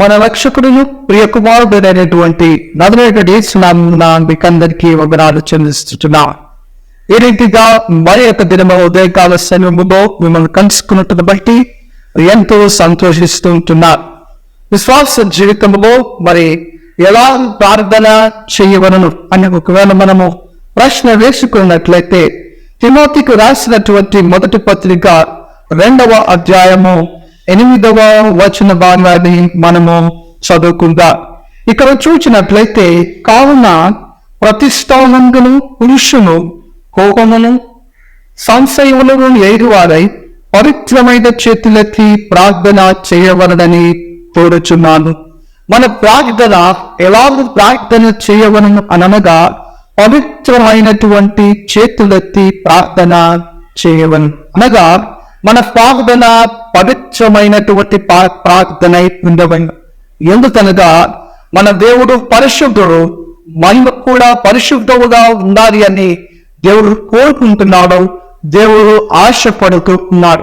మన రక్షకుడు ప్రియ కుమారుడైనటువంటి నదులైనటువంటి సునామమున మీకందరికీ వివరాలు చెల్లిస్తున్నా. ఈ రీతిగా మరి యొక్క దినమ ఉదయకాల సమయంలో మిమ్మల్ని కలుసుకున్నట్టును బట్టి ఎంతో సంతోషిస్తూ ఉంటున్నారు. విశ్వాస జీవితంలో మరి ఎలా ప్రార్థన చేయవలను అని ఒకవేళ మనము ప్రశ్న వేసుకున్నట్లయితే తిమోతికి రాసినటువంటి మొదటి పత్రిక రెండవ అధ్యాయము ఎనిమిదవ వచన భాగాన్ని మనము చదువుకుందాం? ఇక్కడ చూసినట్లయితే కావున ప్రతిష్టానందును పురుషును కోపమును సంశయములను ఎదువారై పవిత్రమైన చేతులెత్తి ప్రార్థన చేయవలనని కోరుచున్నాను. మన ప్రార్థన ఎలాగ ప్రార్థన చేయవలను అనగా పవిత్రమైనటువంటి చేతులెత్తి ప్రార్థన చేయవలను. అనగా మన ప్రార్థన పవిత్రమైనటువంటి ప్రార్థన ఉండవలను ఎందుకనగా మన దేవుడు పరిశుద్ధుడు మహిమ కూడా పరిశుద్ధముగా ఉండాలి అని దేవుడు కోరుకుంటున్నాడు. దేవుడు ఆశపడుతున్నాడు.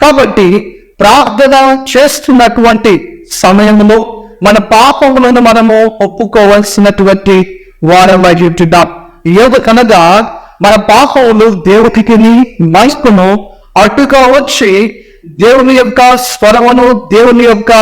కాబట్టి ప్రార్థన చేస్తున్నటువంటి సమయంలో మన పాపములను మనము ఒప్పుకోవలసినటువంటి వారమై ఉంటున్నాం. ఎందుకనగా మన పాపములు దేవుడికి మహిమను అటుగా వచ్చి దేవుని యొక్క స్వరమును దేవుని యొక్క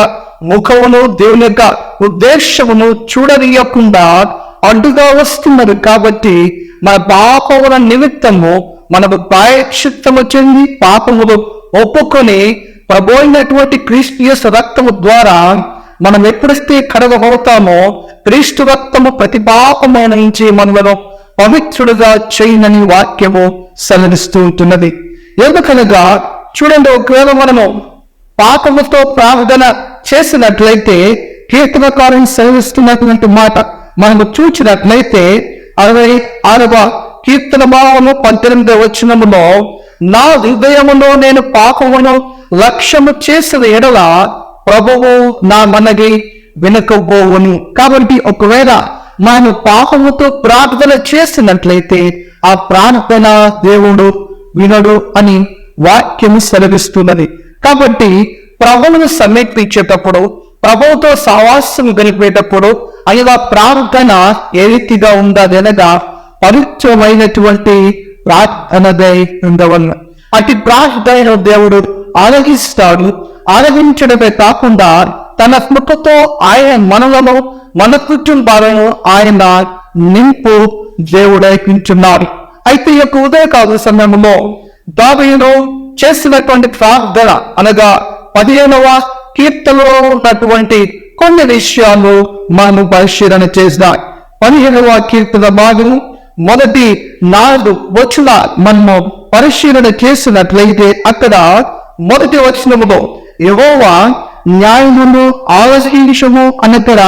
ముఖమును దేవుని యొక్క ఉద్దేశమును చూడనీయకుండా అడ్డుగా వస్తున్నారు కాబట్టి మన పాపముల నిమిత్తము మనము ప్రాయక్షిత్తము చెంది పాపములు ఒప్పుకొని ప్రబోయినటువంటి క్రీస్తు రక్తము ద్వారా మనం ఎప్పుడైతే కడగబడతామో క్రీస్తు రక్తము ప్రతి పాపమైన నుంచి మనలను పవిత్రుడుగా చేయనని వాక్యము సెలవిస్తూ ఉంటున్నది. ఎందుకనగా చూడండి ఒకవేళ మనము పాపముతో ప్రార్థన చేసినట్లయితే కీర్తనకారుని సెలవిస్తున్నటువంటి మాట మనము చూచినట్లయితే అరవై ఆరవ కీర్తన భావము పద్దెనిమిది వచ్చినములో నా హృదయములో నేను పాపమును లక్ష్యము చేసిన ఎడల ప్రభువు నా మనగి వినకపోవును. కాబట్టి ఒకవేళ మనం పాపముతో ప్రార్థన చేసినట్లయితే ఆ ప్రార్థన దేవుడు వినడు అని వాక్యము సెలవిస్తున్నది. కాబట్టి ప్రభువును సమీపించేటప్పుడు ప్రభువుతో సావాసం గడిపేటప్పుడు అయినా ప్రార్థన ఏ రీతిగా ఉందనగా అనగా పవిత్రమైనటువంటి ప్రార్థనదై ఉండవల్ల అతి ప్రార్థన దేవుడు ఆలగిస్తాడు ఆలగించడమే కాకుండా తన స్మృతతో ఆయన మనలను మన కుటుంబాలను ఆయన నింపు దేవుడైపించున్నారు అయితే ఈ యొక్క ఉదయకాల సమయంలో దావీదు చేసినటువంటి ప్రార్థన అనగా పదిహేనవ కీర్తనలో ఉన్నటువంటి కొన్ని విషయాలు మనం పరిశీలన చేసిన పదిహేనవ కీర్తన భాగం మొదటి నాలుగు వచ్చిన మనము పరిశీలన చేసినట్లయితే అక్కడ మొదటి వచనములో ఎవోవా న్యాయమును ఆలోచించము అనక్కడ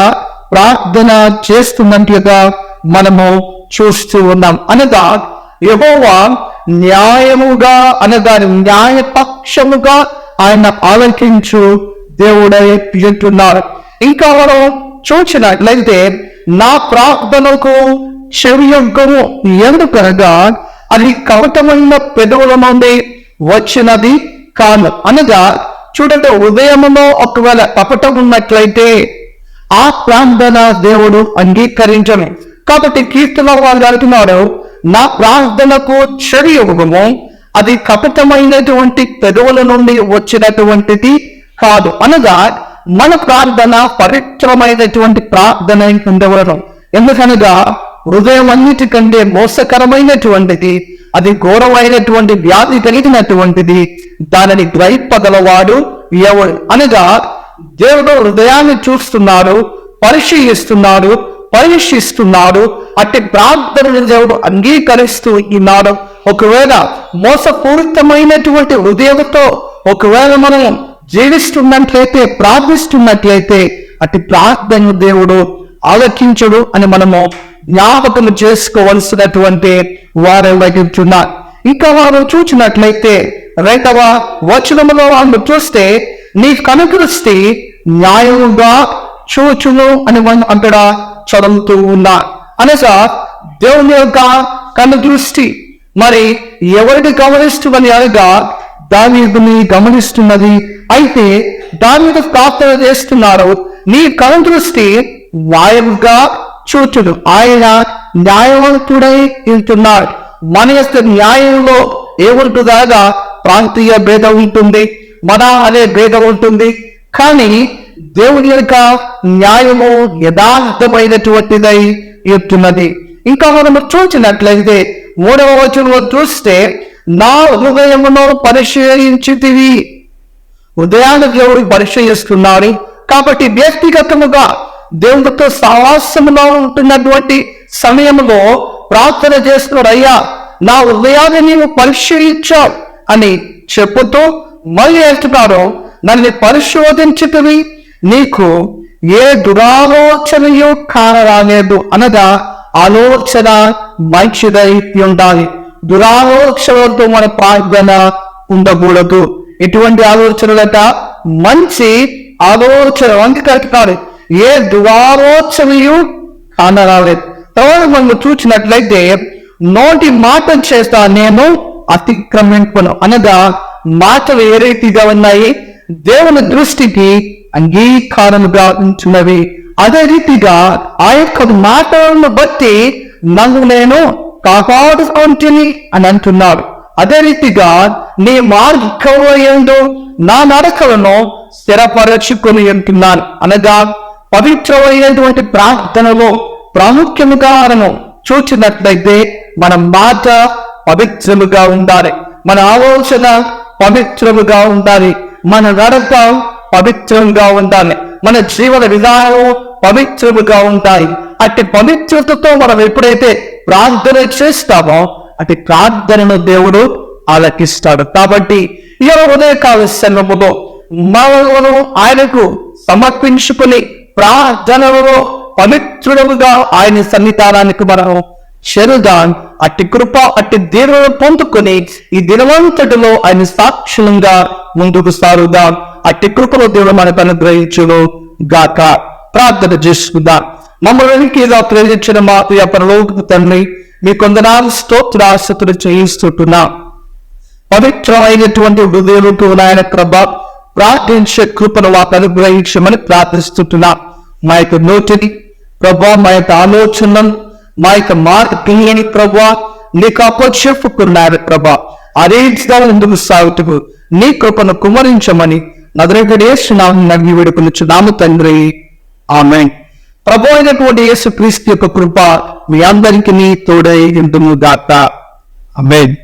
ప్రార్థన చేస్తున్నట్లుగా మనము చూస్తూ ఉన్నాం. అనగా యహోవా న్యాయముగా అనగాని న్యాయపక్షముగా ఆయన ఆలోచించు దేవుడై అంటున్నారు ఇంకా మనం చూసినట్లయితే నా ప్రార్థనకు చెవియొగ్గము ఎందుకనగా అది కవటమైన పెదవుల నుండి వచ్చినది కాను అనగా చూడండి ఉదయంలో ఒకవేళ కపటం ఉన్నట్లయితే ఆ ప్రార్థన దేవుడు అంగీకరించను. కాబట్టి కీర్తన వాళ్ళు అంటున్నారు నా ప్రార్థనకు చెవియొగ్గము అది కపటమైనటువంటి పెదవుల నుండి వచ్చినటువంటిది కాదు. అనగా మన ప్రార్థన పవిత్రమైనటువంటి ప్రార్థన ఉండవడం ఎందుకనగా హృదయం అన్నిటికంటే మోసకరమైనటువంటిది అది ఘోరమైనటువంటి వ్యాధి కలిగినటువంటిది దానిని గ్రహింపగలవాడు ఎవడు? అనగా దేవుడు హృదయాన్ని చూస్తున్నాడు పరిశీలిస్తున్నాడు పరీక్షిస్తున్నాడు అట్టి ప్రార్థనలు దేవుడు అంగీకరిస్తూ ఉన్నాడు ఒకవేళ మోసపూరితమైనటువంటి హృదయంతో ఒకవేళ మనం జీవిస్తున్నట్లయితే ప్రార్థిస్తున్నట్లయితే అట్టి ప్రార్థన దేవుడు ఆలోచించడు అని మనము జ్ఞాపకం చేసుకోవలసినటువంటి వారు వారెవరున్నారు ఇంకా వారు చూసినట్లయితే రెండవ వచనములో వాళ్ళు చూస్తే నీ కనుకృష్టి న్యాయముగా చూచును అని మనం అక్కడ చదువుతూ ఉన్నా. అనగా దేవుని యొక్క కనుదృష్టి మరి ఎవరిని గమనిస్తున్నది అనగా దావీదుని గమనిస్తున్నది. అయితే దావీదు ప్రార్థన చేస్తున్నారు. నీ కనుదృష్టి వాయువుగా చూచుడు ఆయన న్యాయవంతుడై ఉంటున్నాడు మన యొక్క న్యాయంలో ఏముంటుందాగా ప్రాంతీయ భేదం ఉంటుంది. మన అనే భేదం ఉంటుంది. కానీ దేవుని యొక్క న్యాయము యథార్థమైనటువంటిదై ఇస్తున్నది ఇంకా మనము చూసినట్లయితే మూడవ వచనంలో చూస్తే నా హృదయమును పరిశీలించితివి. ఉదయాన్ని దేవుడు పరిశీలిస్తున్నాడు కాబట్టి వ్యక్తిగతముగా దేవుడితో సహవాసములో ఉంటున్నటువంటి సమయంలో ప్రార్థన చేస్తున్నాడు అయ్యా నా హృదయాన్ని నీవు పరిశీలించావు అని చెప్పుతూ మళ్ళీ అంటున్నాడు నన్ను పరిశోధించుతవి. నీకు ఏ దురాలోచనయు కానరాలేదు అనగా ఆలోచన మంచిదై ఉండాలి దురాలోచనలతో మన ప్రార్థన ఉండకూడదు. ఎటువంటి ఆలోచనలట? మంచి ఆలోచన వంకటారు ఏ దురాలోచనయు కానరాలేదు. తర్వాత మనం చూసినట్లయితే నోటి మాట చేస్తా నేను అతిక్రమింపను అనగా మాటలు ఏ రీతిగా ఉన్నాయి? దేవుని దృష్టికి అంగీకారముగా ఉంటున్నవి అదే రీతిగా ఆ యొక్క మాటలను బట్టి నన్ను నేను కాపాడుకుంటుని అని అంటున్నాడు అదే రీతిగా నీ మార్గంలో ఏందో నా నడకలను స్థిరపరచుకొని అంటున్నాను అనగా పవిత్రమైనటువంటి ప్రార్థనలో ప్రాముఖ్యముగా మనం చూచినట్లయితే మన మాట పవిత్రముగా ఉండాలి మన ఆలోచన పవిత్రముగా ఉండాలి మన నడక పవిత్రంగా ఉండాలి. మన జీవన విధానం పవిత్రముగా ఉండాలి. అట్టి పవిత్రతతో మనం ఎప్పుడైతే ప్రార్థన చేస్తామో అటు ప్రార్థనను దేవుడు ఆలకిస్తాడు. కాబట్టి ఈ ఉదయకాల సమయంలో మనలను ఆయనకు సమర్పించుకుని ప్రార్థనలో పవిత్రుడముగా ఆయన సన్నిధానానికి మనం చెరుదాం. అట్టి కృప అట్టి దీవులను పొందుకుని ఈ దినవంతటిలో ఆయన సాక్షులంగా ముందుకు సారుదాం. అట్టి కృపలో దేవుడు మనకు అనుగ్రహించును గాక. ప్రార్థన చేసుకుందాం. మమ్మల్ని ఇలా ప్రేరించిన మా ప్రియ పరలోక తండ్రి మీ కొందనాలు స్తోత్రాశతులు చేయిస్తుంటున్నా. పవిత్రమైనటువంటి హృదయంతో నాయన ప్రభ ప్రార్థించే కృపను మాకు అనుగ్రహించమని ప్రార్థిస్తుంటున్నా. మా యొక్క నోటిని ప్రభా మా యొక్క ఆలోచనను మా యొక్క మాట తీయని ప్రభా నీకు అప్పచెప్పుకున్నారు ప్రభా అదే రీతిగా ముందుకు సాగుతూ నీ కృపను కుమరించమని నదరగడేస్తున్నాము నడిగి వేడుకొనుచున్నాము తండ్రి ఆమె ప్రభు అయినటువంటి యేసు క్రీస్తు యొక్క కృప మీ అందరికీ తోడై ఎందుము దాత ఆమేన్